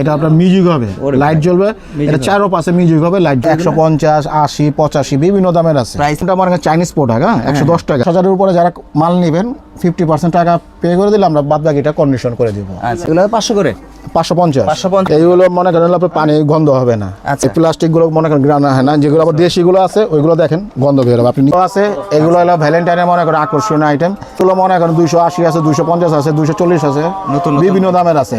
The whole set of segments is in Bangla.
এটা আপনার মিউজিক হবে লাইট জ্বলবে এটা চারও পাশে মিউজিক হবে লাইট একশো পঞ্চাশ আশি পঁচাশি বিভিন্ন দামের আছে। আমার চাইনিজ প্রোডাক্ট হ্যাঁ একশো দশ টাকা। হাজারের উপরে যারা মাল নেবেন ফিফটি পার্সেন্ট টাকা পে করে দিলে আমরা বাদ বাকিটা কন্ডিশন করে দিব। আচ্ছা। এগুলো পাঁচশো করে? পাঁচশো পঞ্চাশ। 550 এইগুলো মনে করেন আপনার পানি গন্ধ হবে না। আচ্ছা। এই প্লাস্টিকগুলো মনে করেন গ্রানা হয় না। যেগুলো আবার দেশিগুলো আছে ওইগুলো দেখেন গন্ধ বের হবে। আপনি আছে এগুলো হলো ভ্যালেন্টাইনের মনে করেন আকর্ষণীয় আইটেম এগুলো মনে করেন দুইশো আশি আছে দুইশো পঞ্চাশ আছে দুইশো চল্লিশ আছে। নতুন। বিভিন্ন দামের আছে।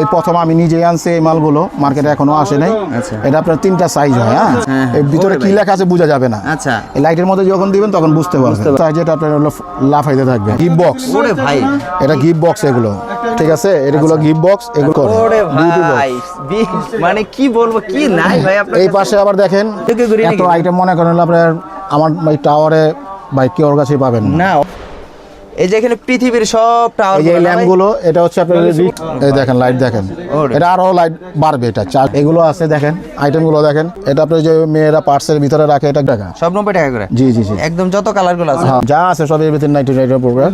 এই প্রথম আমি নিজে আনছি এই মালগুলো। মার্কেটে এখনও আসে নাই। আচ্ছা। এটা আপনার তিনটা সাইজ হয় হ্যাঁ? হ্যাঁ, এর ভিতরে কি লেখা আছে বোঝা যাবে না। আচ্ছা। লাইটের মধ্যে যখন দিবেন তখন বুঝতে পারবেন। এটা আপনার হলো লাফাইতে থাকবে। বক্স ওরে ভাই। এটা গিফট বক্স এগুলো। ঠিক আছে? এগুলো গিফট বক্স এগুলো করে। ওরে ভাই মানে কি বলব কি নাই ভাই আপনার এই? পাশে আবার দেখেন এত আইটেম মনে করেন আপনার আমার ভাই টাওয়ারে কি ওর কাছে পাবেন না এই যে এখানে পৃথিবীর সব টাওয়ার এই ল্যাম্পগুলো এটা হচ্ছে আপনার এই দেখেন লাইট দেখেন। এটা আরও লাইট বাড়বে এটা চার এগুলো আছে দেখেন আইটেমগুলো দেখেন। এটা আপনার যে মেয়েরা পার্সের ভিতরে রাখে এটা টাকা। সব নব্বই টাকা করে? জি জি জি। একদম যত কালারগুলো আছে। হ্যাঁ, যা আছে সব এর ভিতরে নাইনটি নাইটের প্রোগ্রাম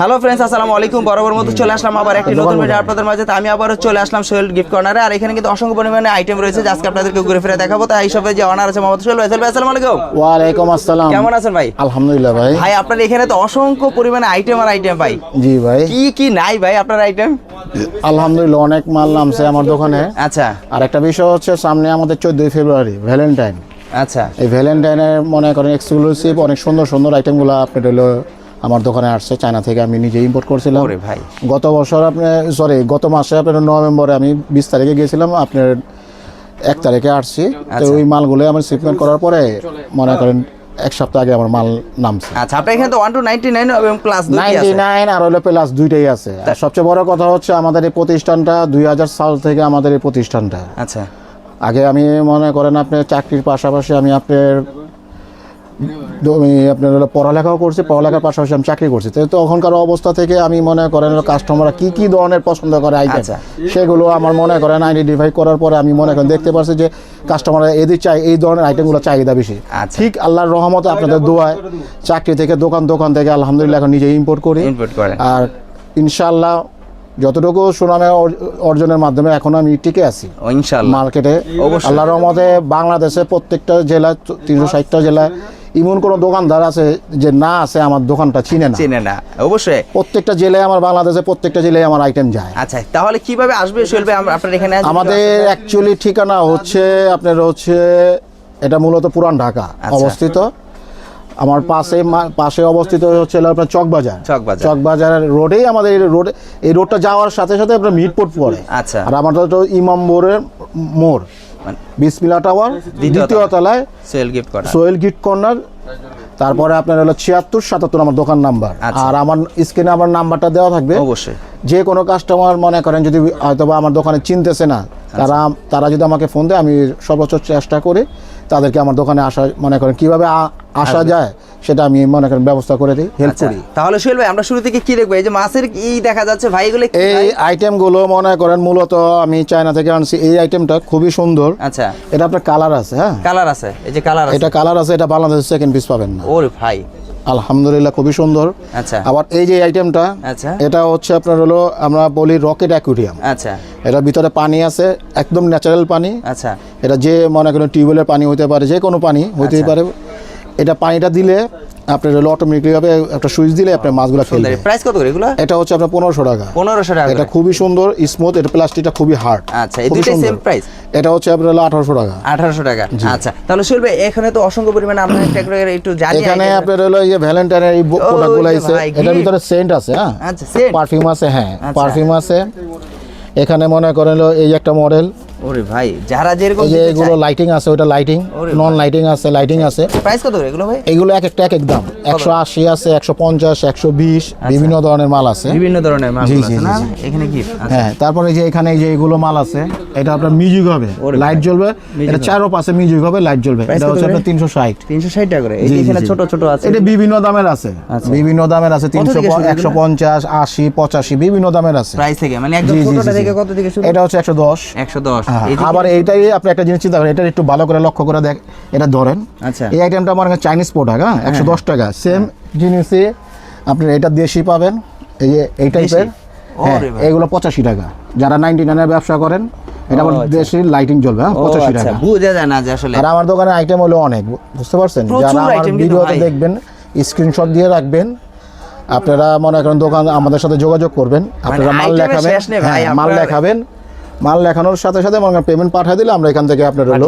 হ্যালো ফ্রেন্ডস আসসালামু আলাইকুম। বরাবর মতো চলে আসলাম আবার একটি নতুন ভিডিও আপনাদের মাঝে। আমি আবারও চলে আসলাম সোহেল গিফট কর্নারে আর এখানে কিন্তু অসংখ্য পরিমাণে আইটেম রয়েছে যা আজকে আপনাদেরকে ঘুরে ফিরে দেখাবো। তাই এই সবে যে অনার আছে মোহাম্মদ সোহেল ভাই সোহেল ভাই আসসালামু আলাইকুম। ওয়ালাইকুম আসসালাম। কেমন আছেন ভাই? আলহামদুলিল্লাহ ভাই। ভাই আপনার এখানে তো অসংখ্য পরিমাণে আইটেম আর আইটেম ভাই। জি ভাই। কি কি নাই ভাই আপনার আইটেম আলহামদুলিল্লাহ অনেক মাল নামছে আমার দোকানে। আচ্ছা। আর একটা বিষয় হচ্ছে সামনে আমাদের চোদ্দই ফেব্রুয়ারি ভ্যালেন্টাইন আচ্ছা। এই ভ্যালেন্টাইনের মনে করেন এক্সক্লুসিভ অনেক সুন্দর সুন্দর আইটেমগুলো আপনার হলো। আমার দোকানে আসছে চায়না থেকে আমি নিজে ইম্পোর্ট করছিলাম। ভাই। গত বছর আপনি সরি গত মাসে আপনার নভেম্বরে আমি বিশ তারিখে গিয়েছিলাম আপনার এক তারিখে আসছি। তো আচ্ছা। ওই মালগুলো আমার শিপমেন্ট করার পরে মনে করেন এক সপ্তাহ আগে আমার মাল নামছে। আচ্ছা আপনার এখানে তো ওয়ান টু নাইনটি নাইন এবং প্লাস দুই নাইনটি আছে। নাইন আর হলো প্লাস দুইটাই আছে। আর সবচেয়ে বড় কথা হচ্ছে আমাদের এই প্রতিষ্ঠানটা দুই হাজার সাল থেকে আমাদের এই প্রতিষ্ঠানটা। আচ্ছা। আগে আমি মনে করেন আপনার চাকরির পাশাপাশি আমি আপনার আপনার হলো পড়ালেখাও করছি পড়ালেখার পাশাপাশি আমি চাকরি করছি। তো তখনকার অবস্থা থেকে আমি মনে করেন কাস্টমাররা কি কি ধরনের পছন্দ করে আইটেম আচ্ছা। সেগুলো আমার মনে করেন আইডেন্টিফাই করার পরে আমি মনে করেন দেখতে পারছি যে কাস্টমাররা এদের চাই এই ধরনের আইটেমগুলো চাহিদা বেশি। আচ্ছা। ঠিক আল্লাহর রহমতে আপনাদের দোয়ায় চাকরি থেকে দোকান দোকান থেকে আলহামদুলিল্লাহ এখন নিজে ইম্পোর্ট করি। আর ইনশাআল্লাহ যতটুকু সুনামে অর- অর্জনের মাধ্যমে এখন আমি টিকে আছি। মার্কেটে আল্লাহর রহমতে বাংলাদেশে প্রত্যেকটা জেলায় তিনশো ষাটটা জেলায় এমন কোনো দোকানদার আছে যে না আছে আমার দোকানটা চিনে না। চেনে না। অবশ্যই। প্রত্যেকটা জেলায় আমার বাংলাদেশে প্রত্যেকটা জেলায় আমার আইটেম যায়। আচ্ছা তাহলে কীভাবে আসবে চলবে আপনার এখানে আমাদের অ্যাকচুয়ালি ঠিকানা হচ্ছে আপনার হচ্ছে এটা মূলত পুরান ঢাকা আচ্ছা। অবস্থিত। আমার পাশে পাশে অবস্থিত হচ্ছে আপনার চকবাজার। চকবাজার। চকবাজারের রোডেই আমাদের এই রোড এই রোডটা যাওয়ার সাথে সাথে আপনার মিটপোর্ট পড়ে। আচ্ছা। আর আমাদের তো ইমাম বোরের মোড়। বিসমিলা টাওয়ার দ্বিতীয় তলায়। Sohel gift corner Sohel gift corner তারপরে আপনার হলো ছিয়াত্তর সাতাত্তর আমার দোকান নাম্বার। আচ্ছা। আর আমার স্ক্রিনে আমার নাম্বারটা দেওয়া থাকবে। অবশ্যই। যে কোনো কাস্টমার মনে করেন যদি হয়তো বা আমার দোকানে চিনতেছে না তারা তারা যদি আমাকে ফোন দেয় আমি সর্বোচ্চ চেষ্টা করি তাদেরকে আমার দোকানে আসা মনে করেন কীভাবে আসা যায় সেটা আমি মনে করেন ব্যবস্থা করে দিই হেল্প আচ্ছা করি। তাহলে সোহেল ভাই আমরা শুরু থেকে কি দেখব? এই যে মাছের কি দেখা যাচ্ছে? ভাই এগুলো এই? আইটেমগুলো মনে করেন মূলত আমি চায়না থেকে আনছি। এই আইটেমটা খুবই সুন্দর। আচ্ছা। এটা আপনার কালার আছে হ্যাঁ? কালার আছে এই যে কালার আছে। এটা কালার আছে এটা বাংলাদেশের সেকেন্ড পিস পাবেন না। ওরে ভাই। আলহামদুলিল্লাহ খুবই সুন্দর। আচ্ছা। আবার এই যে আইটেমটা আচ্ছা। এটা হচ্ছে আপনার হলো আমরা বলি রকেট অ্যাকুরিয়াম আচ্ছা। এটার ভিতরে পানি আছে একদম ন্যাচারাল পানি। আচ্ছা। এটা যে মনে করেন টিউবওয়েলের পানি হতে পারে যে কোনো পানি হতেই আচ্ছা। পারে। এটা পানিটা দিলে আপনার হলো অটোমেটিকলি হবে একটা সুইচ দিলে আপনার মাছগুলো ফেলবে। প্রাইস কত করে এগুলো? এটা হচ্ছে আপনার পনেরোশো টাকা। পনেরোশো টাকা এটা খুবই সুন্দর স্মুথ এটা প্লাস্টিকটা খুবই হার্ড আচ্ছা এই দুইটাই সেম প্রাইস এটা হচ্ছে আপনার হলো আঠারোশো টাকা। আঠারোশো টাকা। আচ্ছা তাহলে সোহেল এখানে তো অসংখ্য পরিমাণে আমরা একটা করে একটু জানি এখানে আপনার হলো এই ভ্যালেন্টাইনের এই প্রোডাক্টগুলো আছে এটার ভিতরে সেন্ট আছে হ্যাঁ? আচ্ছা পারফিউম আছে হ্যাঁ আচ্ছা। পারফিউম আছে। এখানে মনে করেন হলো এই একটা মডেল ওরে ভাই যারা যেরকম এই যে এগুলো লাইটিং আছে ওটা লাইটিং নন লাইটিং আছে লাইটিং আছে। প্রাইস কত এগুলো ভাই? এগুলো এক একটা এক এক দাম। 180 আছে 150 120 আচ্ছা। বিভিন্ন ধরনের মাল আছে। বিভিন্ন ধরনের মাল আছে না? এখানে কি? আচ্ছা। হ্যাঁ তারপরে যে এখানে এই যে এগুলো মাল আছে এটা আপনার মিউজিক হবে। লাইট জ্বলবে। এটা চারো পাশে মিউজিক হবে লাইট জ্বলবে। এটা হচ্ছে আপনার 360 360 টাকা করে। ছোট ছোট আছে। এটা বিভিন্ন দামের আছে। আচ্ছা। বিভিন্ন দামের আছে 300 150 80 85 বিভিন্ন দামের আছে। প্রাইস থেকে মানে একদম ছোটটা থেকে কত থেকে শুরু? এটা হচ্ছে 110 110 আবার এইটাই আপনি একটা জিনিস চিন্তা করেন এটা একটু ভালো করে লক্ষ্য করে দেখ এটা ধরেন। আচ্ছা। এই আইটেমটা আমার কাছে চাইনিজ প্রোডাক্ট হ্যাঁ একশো দশ টাকা। সেম জিনিসে আপনি এটা দেশি পাবেন। এই যে এই টাইপের হ্যাঁ এগুলো পঁচাশি টাকা। যারা নাইনটি নাইনের ব্যবসা করেন এটা আমার দেশি লাইটিং জ্বলবে হ্যাঁ পঁচাশি আচ্ছা টাকা। বুঝা যায় না যে আসলে আর আমার দোকানে আইটেম হলো অনেক বুঝতে পারছেন? যারা আমার ভিডিওতে দেখবেন স্ক্রিনশট দিয়ে রাখবেন। আপনারা মনে করেন দোকান আমাদের সাথে যোগাযোগ করবেন। আপনারা মাল লেখাবেন হ্যাঁ, মাল লেখাবেন মাল লেখানোর সাথে সাথে মনে করেন পেমেন্ট পাঠিয়ে দিলে আমরা এখান থেকে আপনার হলো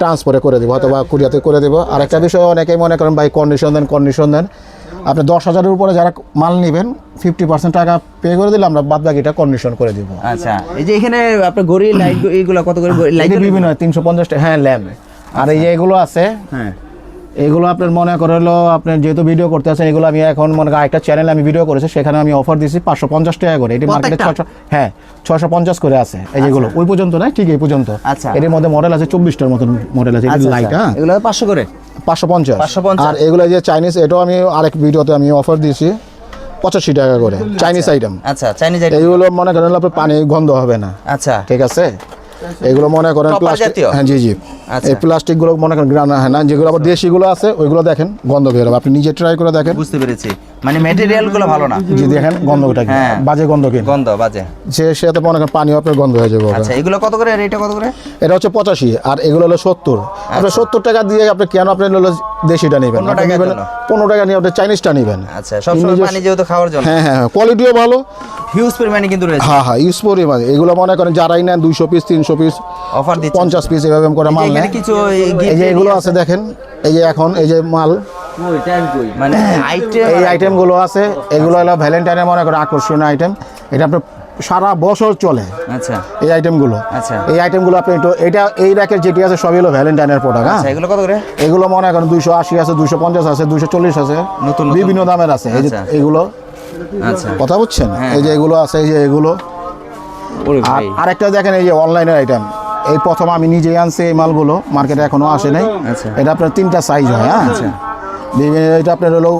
ট্রান্সফারে করে দেবো অথবা কুরিয়াতে করে দেবো। আর একটা বিষয় অনেকেই মনে করেন ভাই কন্ডিশন দেন কন্ডিশন দেন। আপনি দশ হাজারের উপরে যারা মাল নেবেন ফিফটি পার্সেন্ট টাকা পে করে দিলে আমরা বাদ বাকিটা কন্ডিশন করে দিব। আচ্ছা এই যে এখানে আপনার ঘড়ি লাইট এইগুলো কত করে লাইট বিভিন্ন তিনশো পঞ্চাশ হ্যাঁ ল্যাম্প। আর এই যে এগুলো আছে হ্যাঁ। এগুলো আপনার মনে করে হলো আপনার যেহেতু ভিডিও করতে আছেন এগুলো আমি এখন মনে করেন একটা চ্যানেলে আমি ভিডিও করেছি সেখানে আমি অফার দিচ্ছি পাঁচশো পঞ্চাশ টাকা করে। এটি মার্কেটে? ছশো হ্যাঁ ছশো পঞ্চাশ করে আছে এই যেগুলো। ওই পর্যন্ত না ঠিক এই পর্যন্ত। আচ্ছা। এর মধ্যে মডেল আছে চব্বিশটার মতন মডেল আছে। আচ্ছা লাইট হ্যাঁ। এগুলো পাঁচশো করে? পাঁচশো পঞ্চাশ। 550 আর এগুলো যে চাইনিজ এটাও আমি আরেক ভিডিওতে আমি অফার দিয়েছি পঁচাশি টাকা করে। চাইনিজ আইটেম আচ্ছা চাইনিজ এইগুলো মনে করেন আপনার পানি গন্ধ হবে না। আচ্ছা। ঠিক আছে? এগুলো মনে করেন প্লাস্টিক হ্যাঁ জি জি। আচ্ছা। এই প্লাস্টিকগুলো মনে করেন গ্রানা হয় না যেগুলো আবার দেশিগুলো আছে ওইগুলো দেখেন গন্ধ বের হবে আপনি নিজে ট্রাই করে দেখেন। বুঝতে পেরেছি। মানে ম্যাটেরিয়ালগুলো ভালো না? জি দেখেন গন্ধটা কি? হ্যাঁ। বাজে গন্ধ কি? গন্ধ বাজে। সে সাথে মনে করেন পানিও আপনার গন্ধ হয়ে যাবে। আচ্ছা এগুলো কত করে? এটা কত করে? এটা হচ্ছে পঁচাশি আর এগুলো হলো সত্তর। আপনি সত্তর টাকা দিয়ে আপনি কেন আপনি হলো দেশিটা নেবেন? 15 আপনি নেবেন জন্য। পনেরো টাকা নিয়ে আপনি চাইনিজটা নেবেন। আচ্ছা সবসময় নিজস্ব- পানি যেহেতু খাওয়ার জন্য। হ্যাঁ হ্যাঁ কোয়ালিটিও ভালো। হিউজ পরিমাণে কিন্তু রয়েছে। হ্যাঁ হ্যাঁ ইউজ পরিমাণে। এগুলো মনে করেন যারাই নেন দুইশো পিস তিনশো পিস অফার দিচ্ছে পঞ্চাশ পিস এভাবে করে মাল নেয়। কিছু এই যে এগুলো আছে দেখেন এই যে এখন এই যে মাল। মানে আইটেম এই আইটেমগুলো আছে এগুলো হলো ভ্যালেন্টাইনের মনে করেন আকর্ষণীয় আইটেম এটা আপনার সারা বছর চলে আচ্ছা। এই আইটেমগুলো আচ্ছা। এই আইটেমগুলো আপনি একটু এটা এই র্যাকের যেটি আছে সবই হলো ভ্যালেন্টাইনের প্রোডাক্ট হ্যাঁ? আচ্ছা এগুলো কত করে? এগুলো মনে করেন দুইশো আশি আছে দুইশো পঞ্চাশ আছে দুইশো চল্লিশ আছে। নতুন। বিভিন্ন দামের আছে। এই যে আচ্ছা। এগুলো। আচ্ছা। কথা বুঝছেন? হ্যাঁ। এই যে এগুলো আছে এই যে এগুলো। আর আরেকটা দেখেন এই যে অনলাইনের আইটেম এই প্রথম আমি নিজেই আনছি এই মালগুলো মার্কেটে এখনও আসে নাই। আচ্ছা। এটা আপনার তিনটা সাইজ হয় হ্যাঁ? আচ্ছা। এটা আপনার হলো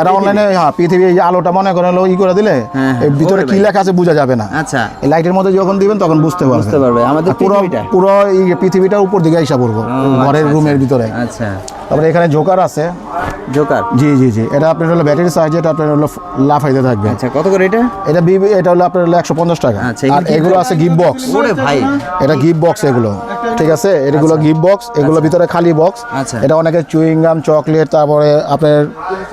এরা অনলাইনে হ্যাঁ পৃথিবী এই আলোটা মনে করেন হলো ই করে দিলে হ্যাঁ, এই ভিতরে কি লেখা আছে বোঝা যাবে না। আচ্ছা। এই লাইটের মধ্যে যখন দিবেন তখন বুঝতে পারবেন। বুঝতে পারবে, আমাদের পুরো পৃথিবীটা। পুরো এই পৃথিবীটার উপর দিকে হিসাব করব ঘরের আচ্ছা, রুমের ভিতরে। আচ্ছা। তারপরে এখানে জোকার আছে। জোকার জি জি জি। এটা আপনার হলো ব্যাটারি সাইজ এটা আপনার হলো লাফাইতে থাকবে। আচ্ছা কত করে এটা? এটা বিবি এটা হলো আপনার হলো একশো পঞ্চাশ টাকা। আচ্ছা, আর এগুলো আছে গিফট বক্স ওরে ভাই। এটা গিফট বক্স এগুলো। ঠিক আছে? এগুলো গিফট বক্স এগুলো ভিতরে খালি বক্স আচ্ছা। এটা অনেকে চুইং গাম চকলেট তারপরে আপনার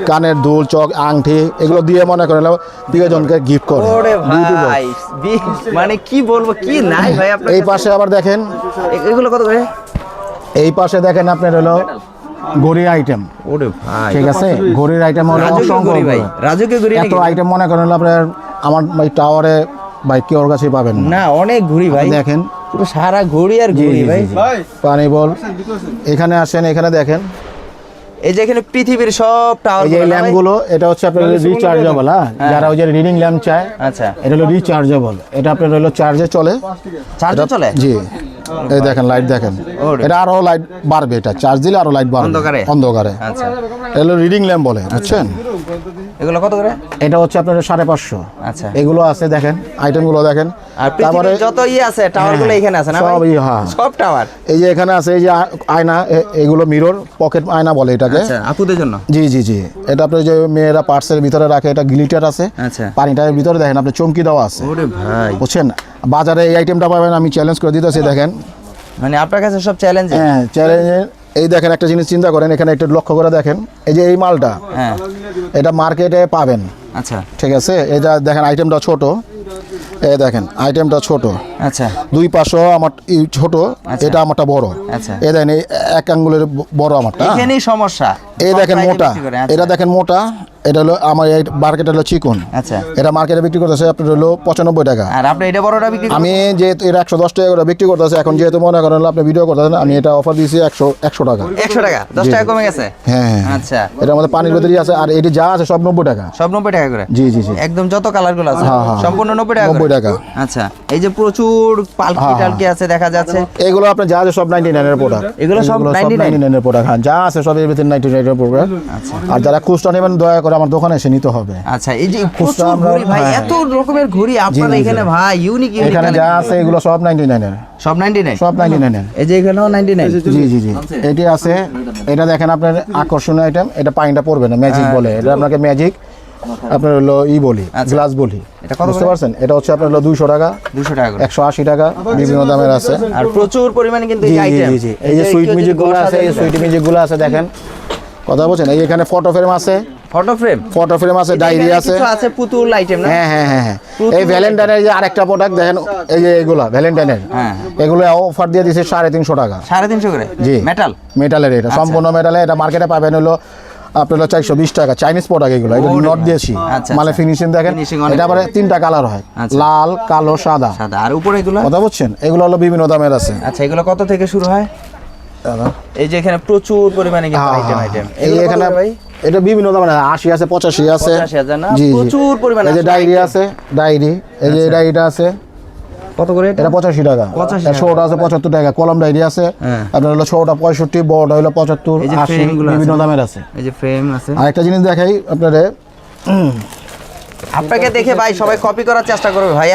কানের দুল চক আংটি এগুলো দিয়ে মনে করেন প্রিয়জনকে গিফট করে। ওরে ভাই মানে কি বলব কি নাই ভাই আপনার এই পাশে আবার দেখেন। এগুলো কত করে? এই পাশে দেখেন আপনার হলো ঘড়ি আইটেম ওরে ভাই। ঠিক আছে? ঘড়ির আইটেম হলো অসংখ্য ভাই। রাজুকে গড়ি এত আইটেম মনে করেন আপনার আমার ভাই টাওয়ারে ভাই কেউর কাছে পাবেন না। না অনেক ঘুরি ভাই। দেখেন। পুরো সারা ঘড়ি আর জি ভাই। পানি বল। এখানে আসেন এখানে দেখেন। এই যে এখানে পৃথিবীর সব টাওয়ার এই যে ল্যাম্পগুলো এটা হচ্ছে আপনার রিচার্জেবল হ্যাঁ? যারা ওই যে রিডিং ল্যাম্প চায় আচ্ছা। এটা হলো রিচার্জেবল এটা আপনার হলো চার্জে চলে। চার্জার চলে? জি। এই দেখেন লাইট দেখেন। এটা আরও লাইট বাড়বে এটা চার্জ দিলে আরও লাইট বাড়বে। অন্ধকারে? অন্ধকারে। আচ্ছা। এটা রিডিং ল্যাম্প বলে বুঝছেন? এগুলো কত করে? এটা হচ্ছে আপনার সাড়ে পাঁচশো। আচ্ছা। এগুলো আছে দেখেন আইটেমগুলো দেখেন। আর তারপরে যত ইয়ে আছে টাওয়ারগুলো হ্যাঁ, এখানে আছে না? সব ইয়ে, হ্যাঁ। সব টাওয়ার এই যে এখানে আছে এই যে আয়না এগুলো মিরর পকেট আয়না বলে এটাকে। আচ্ছা আপুদের জন্য? জি জি জি। এটা আপনার যে মেয়েরা পার্সের ভিতরে রাখে এটা গ্লিটার আছে। আচ্ছা। পানিটার ভিতরে দেখেন আপনি চমকি দেওয়া আছে। ওরে ভাই। বুঝছেন? বাজারে এই আইটেমটা পাবেন আমি চ্যালেঞ্জ করে দিতেছি দেখেন। মানে আপনার কাছে সব চ্যালেঞ্জ হ্যাঁ চ্যালেঞ্জে এই দেখেন একটা জিনিস চিন্তা করেন এখানে একটু লক্ষ্য করে দেখেন। এই যে এই মালটা হ্যাঁ। এটা মার্কেটে পাবেন। আচ্ছা। ঠিক আছে? এটা দেখেন আইটেমটা ছোট। এই দেখেন আইটেমটা ছোট। আচ্ছা। দুই পাশও আমার এই ছোট আচ্ছা। এটা আমারটা বড়। আচ্ছা। এই দেখেন এই এক আঙ্গুলের বড় আমারটা? এখানেই সমস্যা। এই দেখেন মোটা। আচ্ছা। এটা দেখেন মোটা। এটা হলো আমার এই মার্কেট হলো চিকন। আচ্ছা। এটা মার্কেটে বিক্রি করতেছে আপনার হলো পঁচানব্বই টাকা। আর আপনি এটা বড়টা বিক্রি আমি যেহেতু এটা একশো দশ টাকা করে বিক্রি করতেছে এখন যেহেতু মনে করেন আপনি ভিডিও করতেছেন আমি এটা অফার দিয়েছি একশো একশো টাকা। একশো টাকা? দশ। টাকা কমে গেছে? হ্যাঁ হ্যাঁ হ্যাঁ। আচ্ছা। এটার মধ্যে পানির ভেতরেই আছে আর এটি যা আছে সব নব্বই টাকা। সব নব্বই টাকা করে? জি জি জি। একদম যত কালারগুলো আছে হ্যাঁ। সম্পূর্ণ নব্বই টাকা নব্বই? টাকা। আচ্ছা। এই যে প্রচুর পালকি টালকি আছে দেখা যাচ্ছে। এগুলো আপনার যা আছে সব নাইনটি নাইনের প্রোডাক্ট এগুলো সব 99? নাইনটি নাইনের প্রোডাক্ট হ্যাঁ। যা আছে সব এর ভিতরে নাইনটি নাইনের প্রোডাক্ট আর যারা নেবেন দয়া করে আমার দোকানে এসে নিতে হবে। আচ্ছা এই যে আমরা- ভাই হ্যাঁ। এত রকমের ঘড়ি আপনার। এখানে ভাই ইউনিক ইউনিক এখানে যা আছে এগুলো সব নাইনটি নাইনের সব নাইনটি নাইন সব নাইনটি নাইনের এই যে এখানেও নাইনটি নাইন জি জি। জি এটি আছে। এটা দেখেন আপনার আকর্ষণীয় আইটেম এটা পানিটা পড়বে না ম্যাজিক বলে। এটা আপনাকে ম্যাজিক আপনার হলো ই বলি আচ্ছা। গ্লাস বলি। এটা কত বুঝতে পারছেন? এটা হচ্ছে আপনার হলো দুইশো টাকা। দুশো টাকা একশো আশি টাকা। বিভিন্ন দামের আছে। আর প্রচুর পরিমাণে কিন্তু এই যে সুইট মিউজিকগুলো আছে এই সুইট মিউজিকগুলো আছে দেখেন। কথা বলছেন? এই এখানে ফটো ফ্রেম আছে? ফটো ফ্রেম ফটো ফ্রেম আছে ডায়েরি আছে। আছে পুতুল আইটেম না? হ্যাঁ হ্যাঁ হ্যাঁ হ্যাঁ। এই ভ্যালেন্টাইনের যে আরেকটা প্রোডাক্ট দেখেন এই যে এগুলা ভ্যালেন্টাইনের হ্যাঁ। এগুলো অফার দিয়ে দিছে সাড়ে তিনশো টাকা। সাড়ে তিনশো করে? জি। মেটাল মেটালের এটা সম্পূর্ণ মেটালে এটা মার্কেটে পাবেন হলো আপনার চারশো বিশ টাকা। চাইনিজ প্রোডাক্ট এগুলো এটা ওরে নট দিয়েছি। আচ্ছা, মানে আচ্ছা। ফিনিশিং দেখেন এটা আবার তিনটা কালার হয় আচ্ছা। লাল কালো সাদা। সাদা। আর উপরে এগুলো? কথা বলছেন? এগুলো হলো বিভিন্ন দামের আছে। আচ্ছা এগুলো কত থেকে শুরু হয়? দাদা। এই যে এখানে প্রচুর পরিমাণে কিন্তু আইটেম আইটেম এখানে ভাই? এটা বিভিন্ন দামের আছে। আশি আছে পঁচাশি আছে। 85,000 না? জি জি। প্রচুর পরিমাণে এই যে ডায়েরি আছে ডায়েরি। এই যে ডায়েরিটা আছে। কত করে এটা? পঁচাশি টাকা। 85 ছোটটা আছে পঁচাত্তর টাকা। কলম ডায়েরি আছে। হ্যাঁ। আপনার হলো ছোটটা পঁয়ষট্টি বড়টা হলো পঁচাত্তর আশি। বিভিন্ন দামের আছে। এই যে ফ্রেম আছে। আর একটা জিনিস দেখাই আপনারে। আপনাকে দেখে ভাই সবাই কপি করার চেষ্টা করবে ভাই।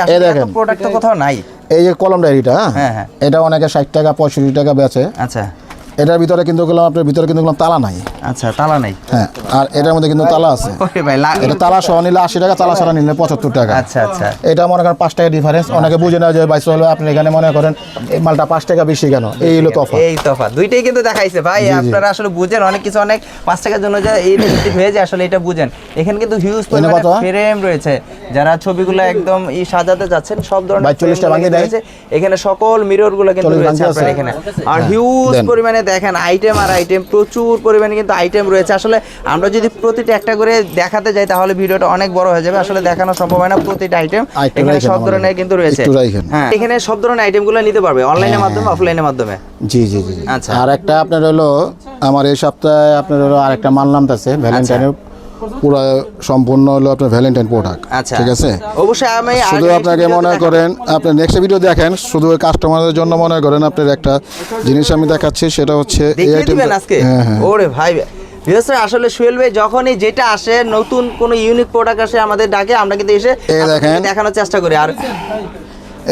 প্রোডাক্ট তো কোথাও নাই। এই যে কলম ডায়েরিটা হ্যাঁ, হ্যাঁ হ্যাঁ। এটা অনেকে ষাট টাকা পঁয়ষট্টি টাকা বেচে। আচ্ছা। এটার ভিতরে কিন্তু গেলাম আপনার ভিতরে কিন্তু গেলাম তালা নাই। আচ্ছা তালা নাই। হ্যাঁ আর এটার মধ্যে কিন্তু তালা আছে। এটা তালা সহ নিলে আশি টাকা তালা ছাড়া নিলে পঁচাত্তর টাকা। আচ্ছা আচ্ছা। এটা মনে করেন পাঁচ টাকা ডিফারেন্স অনেকে বুঝে না যে বাইশ হলো আপনি এখানে মনে করেন এই মালটা পাঁচ টাকা বেশি কেন? এই হলো তফা এই তফাৎ। দুইটাই কিন্তু দেখাইছে ভাই আপনারা আসলে বুঝেন অনেক কিছু অনেক পাঁচ টাকার জন্য যে এই ভিত্তিক হয়ে যায় আসলে এটা বুঝেন। এখানে কিন্তু হিউজ ফ্রেম রয়েছে। যারা ছবিগুলো একদম ই সাজাতে যাচ্ছেন সব ধরনের ভাই, 40 টা frame গুলো ভাঙিয়ে দেয়? এখানে সকল মিররগুলো কিন্তু রয়েছে আপনার এখানে। আর হ্যাঁ, হিউজ পরিমাণে দেখেন আইটেম আর আইটেম প্রচুর পরিমাণে কিন্তু আইটেম রয়েছে। আসলে আমরা যদি প্রতিটা একটা করে দেখাতে যাই তাহলে ভিডিওটা অনেক বড় হয়ে যাবে। আসলে দেখানো সম্ভব হয় না প্রতিটা আইটেম এখানে সব ধরনের কিন্তু রয়েছে। হ্যাঁ এখানে সব ধরনের আইটেমগুলো নিতে পারবে। অনলাইনের হ্যাঁ, মাধ্যমে অফলাইনের মাধ্যমে। জি জি জি জি। আচ্ছা। আর একটা আপনার হলো আমার এই সপ্তাহে আপনার হলো আরেকটা মাল নামতেছে ভ্যালেন্টাইনের পুরো সম্পূর্ণ হলো আপনার ভ্যালেন্টাইন প্রোডাক্ট আচ্ছা। ঠিক আছে? অবশ্যই আমি শুধু আপনাকে মনে করেন আপনি নেক্সট ভিডিও দেখেন শুধু কাস্টমারদের জন্য মনে করেন আপনার একটা জিনিস আমি দেখাচ্ছি সেটা হচ্ছে এই দেখিয়ে আজকে? হ্যাঁ হ্যাঁ। ওরে ভাই বিশেষ আসলে সুয়েল ভাই যখনই যেটা আসে নতুন কোনো ইউনিক প্রোডাক্ট আসে আমাদের ডাকে আমরা কিন্তু এসে দেখেন। দেখানোর চেষ্টা করি। আর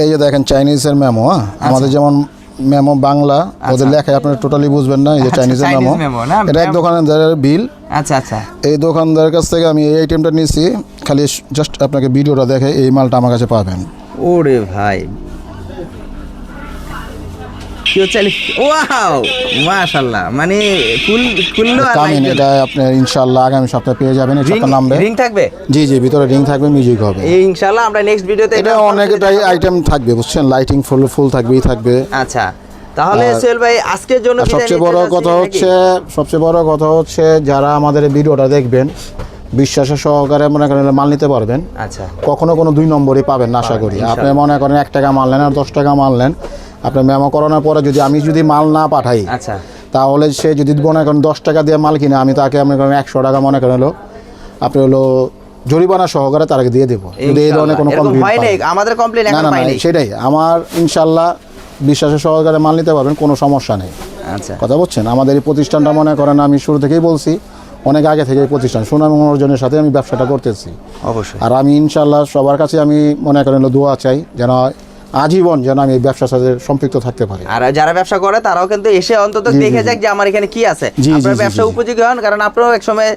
এই যে দেখেন চাইনিজের মেমো হ্যাঁ? আমাদের যেমন মেমো বাংলা ওদের লেখায় আপনারা টোটালি বুঝবেন না এই যে আচ্ছা, চাইনিজের মেমো। না? এটা এক দোকানদারের বিল আচ্ছা আচ্ছা। এই দোকানদারের কাছ থেকে আমি এই আইটেমটা নিয়েছি খালি জাস্ট আপনাকে ভিডিওটা দেখে এই মালটা আমার কাছে পাবেন। ওরে ভাই কি হচ্ছে ওয়াও মাশাআল্লাহ। মানে ফুল ফুললো আর এটা আপনি ইনশাল্লাহ আগামী সপ্তাহে পেয়ে যাবেন এই সপ্তাহ নামবে। রিং থাকবে? জি জি ভিতরে রিং থাকবে মিউজিক হবে। ইনশাআল্লাহ আমরা নেক্সট ভিডিওতে এটা অনেকটাই আইটেম থাকবে বুঝছেন? লাইটিং ফুল ফুল থাকবেই থাকবে। আচ্ছা। তাহলে সোহেল ভাই আজকের জন্য সবচেয়ে বড় কথা হচ্ছে সবচেয়ে বড় কথা হচ্ছে যারা আমাদের ভিডিওটা দেখবেন বিশ্বাসের সহকারে মনে করেন মাল নিতে পারবেন। আচ্ছা। কখনো কোনো দুই নম্বরই পাবেন না আশা করি। আপনি মনে করেন এক টাকা মারলেন আর দশ টাকা মারলেন আপনি মেমো করানোর পরে যদি আমি যদি মাল না পাঠাই আচ্ছা। তাহলে সে যদি মনে করেন দশ টাকা দিয়ে মাল কিনে আমি তাকে মনে করেন একশো টাকা মনে করেন হলো আপনি হলো জরিমানা সহকারে তাকে দিয়ে দেবো। যদি এই ধরনের কোনো কমপ্লেন আমাদের কমপ্লেন না না সেটাই। আমার ইনশাল্লাহ বিশ্বাসের সহকারে মাল নিতে পারবেন কোনো সমস্যা নেই। আচ্ছা। কথা বলছেন? আমাদের এই প্রতিষ্ঠানটা মনে করেন আমি শুরু থেকেই বলছি অনেক আগে থেকে এই প্রতিষ্ঠান সুনাম অর্জনের সাথে আমি ব্যবসাটা করতেছি। অবশ্যই। আর আমি ইনশাল্লাহ সবার কাছে আমি মনে করেন দোয়া চাই যেন আজীবন যেন আমি এই ব্যবসার সাথে সম্পৃক্ত থাকতে পারি। আর যারা ব্যবসা করে তারাও কিন্তু এসে অন্তত দেখে যাক যে আমার এখানে কি আছে। আপনার ব্যবসা। উপযোগী হন কারণ আপনারাও এক সময়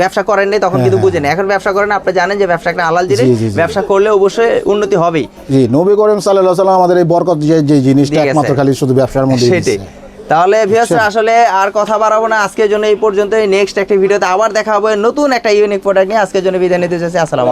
ব্যবসা করেন নাই তখন কিন্তু বুঝেন এখন ব্যবসা করেন আপনি জানেন যে ব্যবসা একটা আলাল জিনিস হ্যাঁ। ব্যবসা করলে অবশ্যই উন্নতি হবেই। জি নবী করিম সাল্লাহ সাল্লাম আমাদের এই বরকত যে যে জিনিসটা একমাত্র খালি শুধু ব্যবসার মধ্যে সেটাই। তাহলে ভিউয়ার্স আসলে আর কথা বাড়াবো না। আজকের জন্য এই পর্যন্ত নেক্সট একটা ভিডিওতে আবার দেখা হবে। নতুন একটা ইউনিক প্রোডাক্ট নিয়ে আজকের জন্য বিদায় নিতে চাইছি। আসসালামু।